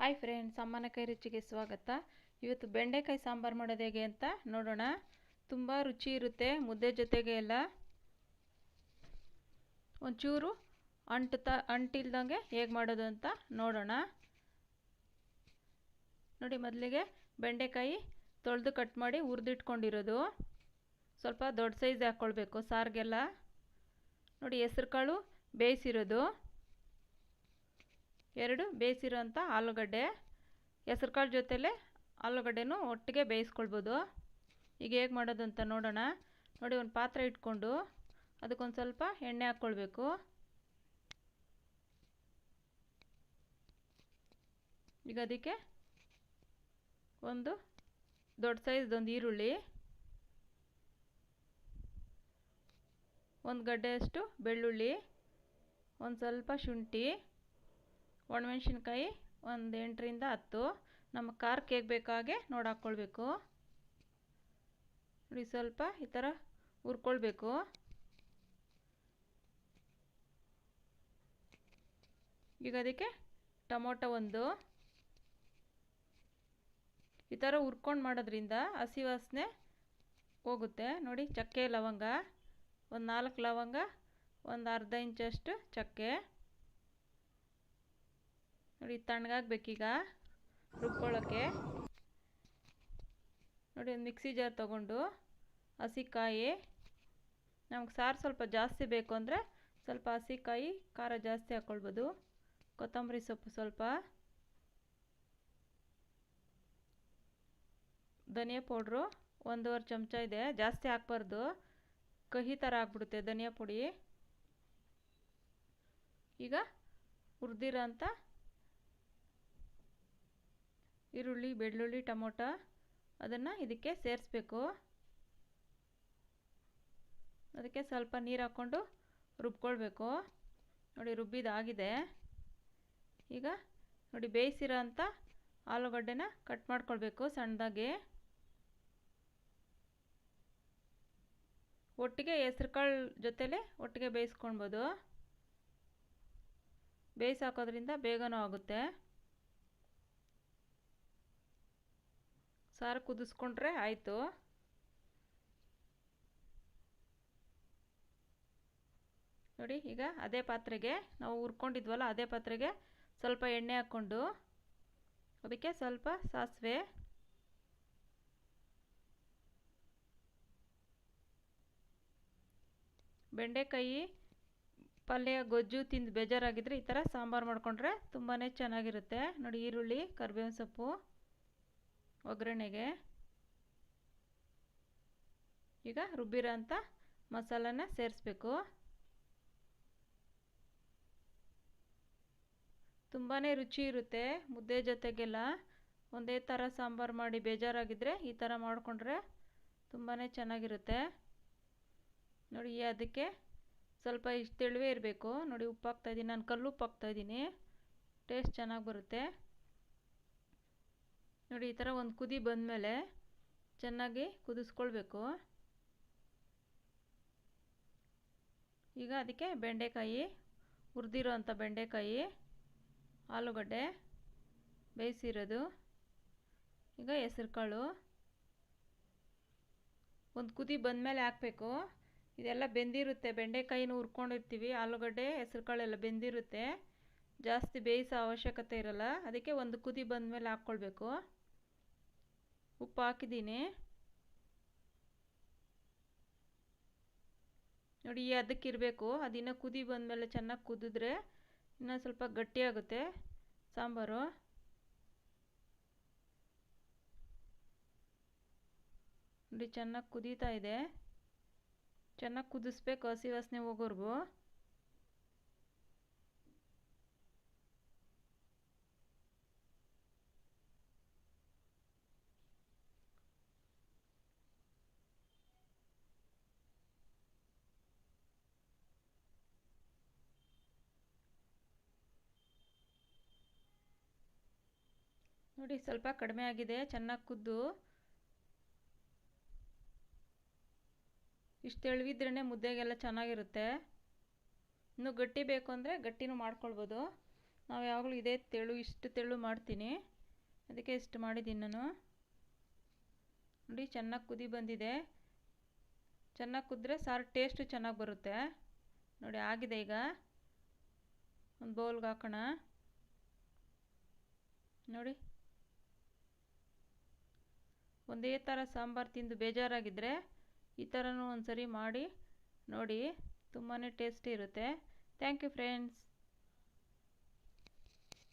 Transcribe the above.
Hi friends ಅಮ್ಮನ ಕೈ ರುಚಿಗೆ ಸ್ವಾಗತ. ಇವತ್ತು ಬೆಂಡೆಕಾಯಿ ಸಾಂಬಾರು ಮಾಡೋದು ಹೇಗೆ ಅಂತ ನೋಡೋಣ. ತುಂಬ ರುಚಿ ಇರುತ್ತೆ, ಮುದ್ದೆ ಜೊತೆಗೆ ಎಲ್ಲ. ಒಂಚೂರು ಅಂಟು ತ ಅಂಟಿಲ್ದಂಗೆ ಹೇಗೆ ಮಾಡೋದು ಅಂತ ನೋಡೋಣ. ನೋಡಿ ಮೊದಲಿಗೆ ಬೆಂಡೆಕಾಯಿ ತೊಳೆದು ಕಟ್ ಮಾಡಿ ಹುರಿದಿಟ್ಕೊಂಡಿರೋದು. ಸ್ವಲ್ಪ ದೊಡ್ಡ ಸೈಜ್ ಹಾಕ್ಕೊಳ್ಬೇಕು ಸಾರಿಗೆಲ್ಲ. ನೋಡಿ ಹೆಸ್ರು ಕಾಳು ಬೇಯಿಸಿರೋದು. ಎರಡು ಬೇಯಿಸಿರೋಂಥ ಆಲೂಗಡ್ಡೆ. ಹೆಸ್ರು ಕಾಳು ಜೊತೆಲೇ ಆಲೂಗಡ್ಡೆನೂ ಒಟ್ಟಿಗೆ ಬೇಯಿಸ್ಕೊಳ್ಬೋದು. ಈಗ ಹೇಗೆ ಮಾಡೋದು ಅಂತ ನೋಡೋಣ. ನೋಡಿ ಒಂದು ಪಾತ್ರೆ ಇಟ್ಕೊಂಡು ಅದಕ್ಕೊಂದು ಸ್ವಲ್ಪ ಎಣ್ಣೆ ಹಾಕ್ಕೊಳ್ಬೇಕು. ಈಗ ಅದಕ್ಕೆ ಒಂದು ದೊಡ್ಡ ಸೈಜ್ದೊಂದು ಈರುಳ್ಳಿ. ಒಂದು ಗಡ್ಡೆಯಷ್ಟು ಬೆಳ್ಳುಳ್ಳಿ. ಒಂದು ಸ್ವಲ್ಪ ಶುಂಠಿ. ಒಣಮೆಣ್ಸಿನ್ಕಾಯಿ ಒಂದು ಎಂಟರಿಂದ ಹತ್ತು. ನಮ್ಮ ಖಾರಕ್ಕೆ ಹೇಗೆ ಬೇಕಾಗೆ ನೋಡಿ ಹಾಕ್ಕೊಳ್ಬೇಕು ನೋಡಿ ಸ್ವಲ್ಪ ಈ ಥರ ಹುರ್ಕೊಳ್ಬೇಕು. ಈಗ ಅದಕ್ಕೆ ಟೊಮೊಟೊ ಒಂದು. ಈ ಥರ ಹುರ್ಕೊಂಡು ಮಾಡೋದ್ರಿಂದ ಹಸಿ ವಾಸನೆ ಹೋಗುತ್ತೆ. ನೋಡಿ ಚಕ್ಕೆ ಲವಂಗ, ಒಂದು ನಾಲ್ಕು ಲವಂಗ, ಒಂದು ಅರ್ಧ ಇಂಚಷ್ಟು ಚಕ್ಕೆ. ನೋಡಿ ತಣ್ಣಗಾಗಬೇಕೀಗ ರುಬ್ಕೊಳ್ಳೋಕ್ಕೆ ನೋಡಿ, ಒಂದು ಮಿಕ್ಸಿ ಜಾರ್ ತೊಗೊಂಡು ಹಸಿಕಾಯಿ. ನಮ್ಗೆ ಸಾರು ಸ್ವಲ್ಪ ಜಾಸ್ತಿ ಬೇಕು ಅಂದರೆ ಸ್ವಲ್ಪ ಹಸಿಕಾಯಿ, ಖಾರ ಜಾಸ್ತಿ ಹಾಕ್ಕೊಳ್ಬೋದು ಕೊತ್ತಂಬರಿ ಸೊಪ್ಪು ಸ್ವಲ್ಪ. ಧನಿಯಾ ಪೌಡ್ರು ಒಂದೂವರೆ ಚಮಚ ಇದೆ, ಜಾಸ್ತಿ ಹಾಕ್ಬಾರ್ದು. ಕಹಿ ಥರ ಆಗ್ಬಿಡುತ್ತೆ ಧನಿಯಾ ಪುಡಿ. ಈಗ ಹುರಿದಿರೋ ಅಂಥ ಈರುಳ್ಳಿ, ಬೆಳ್ಳುಳ್ಳಿ, ಟೊಮೊಟೊ ಅದನ್ನು ಇದಕ್ಕೆ ಸೇರಿಸ್ಬೇಕು. ಅದಕ್ಕೆ ಸ್ವಲ್ಪ ನೀರು ಹಾಕ್ಕೊಂಡು ರುಬ್ಕೊಳ್ಬೇಕು. ನೋಡಿ ರುಬ್ಬಿದಾಗಿದೆ. ಈಗ ನೋಡಿ ಬೇಯಿಸಿರೋ ಅಂಥ ಆಲೂಗಡ್ಡೆನ ಕಟ್ ಮಾಡ್ಕೊಳ್ಬೇಕು ಸಣ್ಣದಾಗಿ. ಒಟ್ಟಿಗೆ ಹೆಸ್ರು ಕಾಳು ಜೊತೆಲೆ ಒಟ್ಟಿಗೆ ಬೇಯಿಸ್ಕೊಳ್ಬೋದು. ಬೇಯಿಸಾಕೋದ್ರಿಂದ ಬೇಗನೂ ಆಗುತ್ತೆ. ಸಾರು ಕುದಿಸ್ಕೊಂಡ್ರೆ ಆಯಿತು. ನೋಡಿ, ಈಗ ಅದೇ ಪಾತ್ರೆಗೆ ನಾವು ಹುರ್ಕೊಂಡಿದ್ವಲ್ಲ, ಅದೇ ಪಾತ್ರೆಗೆ ಸ್ವಲ್ಪ ಎಣ್ಣೆ ಹಾಕ್ಕೊಂಡು, ಅದಕ್ಕೆ ಸ್ವಲ್ಪ ಸಾಸಿವೆ. ಬೆಂಡೆಕಾಯಿ, ಪಲ್ಯ, ಗೊಜ್ಜು ತಿಂದು ಬೇಜಾರಾಗಿದ್ದರೆ ಈ ಥರ ಸಾಂಬಾರು ಮಾಡಿಕೊಂಡ್ರೆ ತುಂಬಾ ಚೆನ್ನಾಗಿರುತ್ತೆ. ನೋಡಿ, ಈರುಳ್ಳಿ, ಕರಿಬೇವಿನ ಸೊಪ್ಪು. ಒಗ್ಗರಣೆಗೆ ಈಗ ರುಬ್ಬಿರೋ ಅಂಥ ಮಸಾಲನ ಸೇರಿಸ್ಬೇಕು. ತುಂಬಾ ರುಚಿ ಇರುತ್ತೆ. ಮುದ್ದೆ ಜೊತೆಗೆಲ್ಲ ಒಂದೇ ಥರ ಸಾಂಬಾರು ಮಾಡಿ ಬೇಜಾರಾಗಿದ್ದರೆ ಈ ಥರ ಮಾಡಿಕೊಂಡ್ರೆ ತುಂಬಾ ಚೆನ್ನಾಗಿರುತ್ತೆ. ನೋಡಿ, ಅದಕ್ಕೆ ಸ್ವಲ್ಪ ಇಷ್ಟು ತೆಳುವೆ ಇರಬೇಕು. ನೋಡಿ ಉಪ್ಪು ಹಾಕ್ತಾಯಿದ್ದೀನಿ ನಾನು ಕಲ್ಲು ಉಪ್ಪು ಹಾಕ್ತಾಯಿದ್ದೀನಿ ಟೇಸ್ಟ್ ಚೆನ್ನಾಗಿ ಬರುತ್ತೆ. ನೋಡಿ, ಈ ಥರ ಒಂದು ಕುದಿ ಬಂದಮೇಲೆ ಚೆನ್ನಾಗಿ ಕುದಿಸ್ಕೊಳ್ಬೇಕು. ಈಗ ಅದಕ್ಕೆ ಬೆಂಡೆಕಾಯಿ ಹುರಿದಿರೋ ಅಂಥ ಬೆಂಡೆಕಾಯಿ, ಆಲೂಗಡ್ಡೆ ಬೇಯಿಸಿರೋದು. ಈಗ ಹೆಸ್ರು ಕಾಳು ಒಂದು ಕುದಿ ಬಂದಮೇಲೆ ಹಾಕಬೇಕು. ಇದೆಲ್ಲ ಬೆಂದಿರುತ್ತೆ. ಬೆಂಡೆಕಾಯಿನೂ ಹುರ್ಕೊಂಡಿರ್ತೀವಿ. ಆಲೂಗಡ್ಡೆ ಹೆಸ್ರು ಕಾಳೆಲ್ಲ ಬೆಂದಿರುತ್ತೆ. ಜಾಸ್ತಿ ಬೇಯಿಸೋ ಅವಶ್ಯಕತೆ ಇರಲ್ಲ. ಅದಕ್ಕೆ ಒಂದು ಕುದಿ ಬಂದಮೇಲೆ ಹಾಕ್ಕೊಳ್ಬೇಕು. ಉಪ್ಪು ಹಾಕಿದ್ದೀನಿ. ನೋಡಿ ಅದಕ್ಕಿರಬೇಕು ಅದಿನ್ನೂ ಕುದಿ ಬಂದಮೇಲೆ ಚೆನ್ನಾಗಿ ಕುದಿದ್ರೆ ಇನ್ನೂ ಸ್ವಲ್ಪ ಗಟ್ಟಿಯಾಗುತ್ತೆ ಸಾಂಬಾರು. ನೋಡಿ, ಚೆನ್ನಾಗಿ ಕುದೀತಾ ಇದೆ. ಚೆನ್ನಾಗಿ ಕುದಿಸ್ಬೇಕು ಹಸಿ ವಾಸನೆ ಹೋಗೋರ್ಗು ನೋಡಿ ಸ್ವಲ್ಪ ಕಡಿಮೆ ಆಗಿದೆ, ಚೆನ್ನಾಗಿ ಕುದ್ದು. ಇಷ್ಟು ತೆಳುವಿದ್ರೇ ಮುದ್ದೆಗೆಲ್ಲ ಚೆನ್ನಾಗಿರುತ್ತೆ. ಇನ್ನು ಗಟ್ಟಿ ಬೇಕು ಅಂದರೆ ಗಟ್ಟಿನೂ ಮಾಡ್ಕೊಳ್ಬೋದು. ನಾವು ಯಾವಾಗಲೂ ಇದೇ ತೆಳು, ಇಷ್ಟು ತೆಳು ಮಾಡ್ತೀನಿ. ಅದಕ್ಕೆ ಇಷ್ಟು ಮಾಡಿದ್ದೀನಿ ನಾನು. ನೋಡಿ ಚೆನ್ನಾಗಿ ಕುದಿ ಬಂದಿದೆ. ಚೆನ್ನಾಗಿ ಕುದ್ರೆ ಸಾರು ಟೇಸ್ಟು ಚೆನ್ನಾಗಿ ಬರುತ್ತೆ. ನೋಡಿ ಆಗಿದೆ ಈಗ. ಒಂದು ಬೌಲ್ಗೆ ಹಾಕೋಣ. ನೋಡಿ. ಒಂದೇ ಥರ ಸಾಂಬಾರು ತಿಂದು ಬೇಜಾರಾಗಿದ್ದರೆ ಈ ಥರನೂ ಒಂದು ಸರಿ ಮಾಡಿ ನೋಡಿ. ತುಂಬಾ ಟೇಸ್ಟಿ ಇರುತ್ತೆ. Thank you friends.